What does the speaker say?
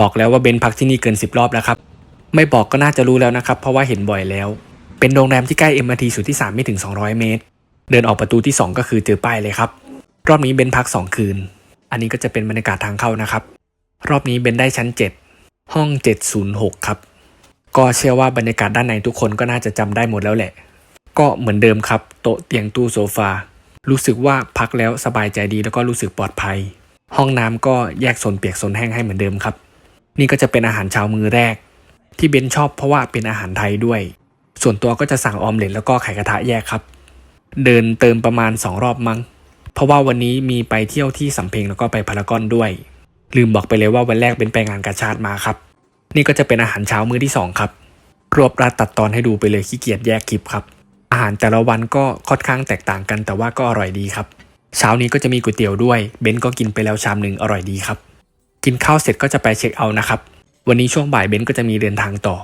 บอกแล้วว่าเบนพักที่นี่เกิน 10 รอบแล้วครับ ไม่บอกก็น่าจะรู้แล้วนะครับ เพราะว่าเห็นบ่อยแล้ว เป็นโรงแรมที่ใกล้ MRT สุดที่ 3 ไม่ถึง 200 เมตร เดินออกประตูที่ 2 ก็คือเจอป้ายเลยครับ รอบนี้เบนพัก 2 คืน อันนี้ก็จะเป็นบรรยากาศทางเข้านะครับ รอบนี้เบนได้ชั้น 7 ห้อง 706 ครับ ก็เชื่อว่าบรรยากาศด้านในทุกคนก็น่าจะจำได้หมดแล้วแหละ ก็เหมือนเดิมครับ โต๊ะเตียงตู้โซฟา รู้สึกว่าพักแล้วสบายใจดีแล้วก็รู้สึกปลอดภัย ห้องน้ำก็แยกโซนเปียกโซนแห้งให้เหมือนเดิมครับ นี่ก็จะเป็นอาหารเช้ามื้อแรก ที่เบนชอบเพราะว่าเป็นอาหารไทยด้วย ส่วนตัวก็จะสั่งออมเล็ตแล้วก็ไข่กระทะแยกครับ เดินเติมประมาณ 2 รอบมั้ง เพราะว่าวันนี้มีไปเที่ยวที่สำเพ็งแล้วก็ไปพารากอนด้วย ลืมบอกไปเลยว่าวันแรกเป็นไปงานกาชาติมาครับ นี่ก็จะเป็นอาหารเช้ามื้อที่สองครับ รวบรัดตัดตอนให้ดูไปเลยขี้เกียจแยกคลิปครับ อาหารแต่ละวันก็ค่อนข้างแตกต่างกันแต่ว่าก็อร่อยดีครับ เช้านี้ก็จะมีก๋วยเตี๋ยวด้วย เบนก็กินไปแล้วชามหนึ่งอร่อยดีครับ กินข้าวเสร็จก็จะไปเช็คเอาท์นะครับ วันนี้ช่วงบ่ายเบนซ์ก็จะมีเดินทางต่อ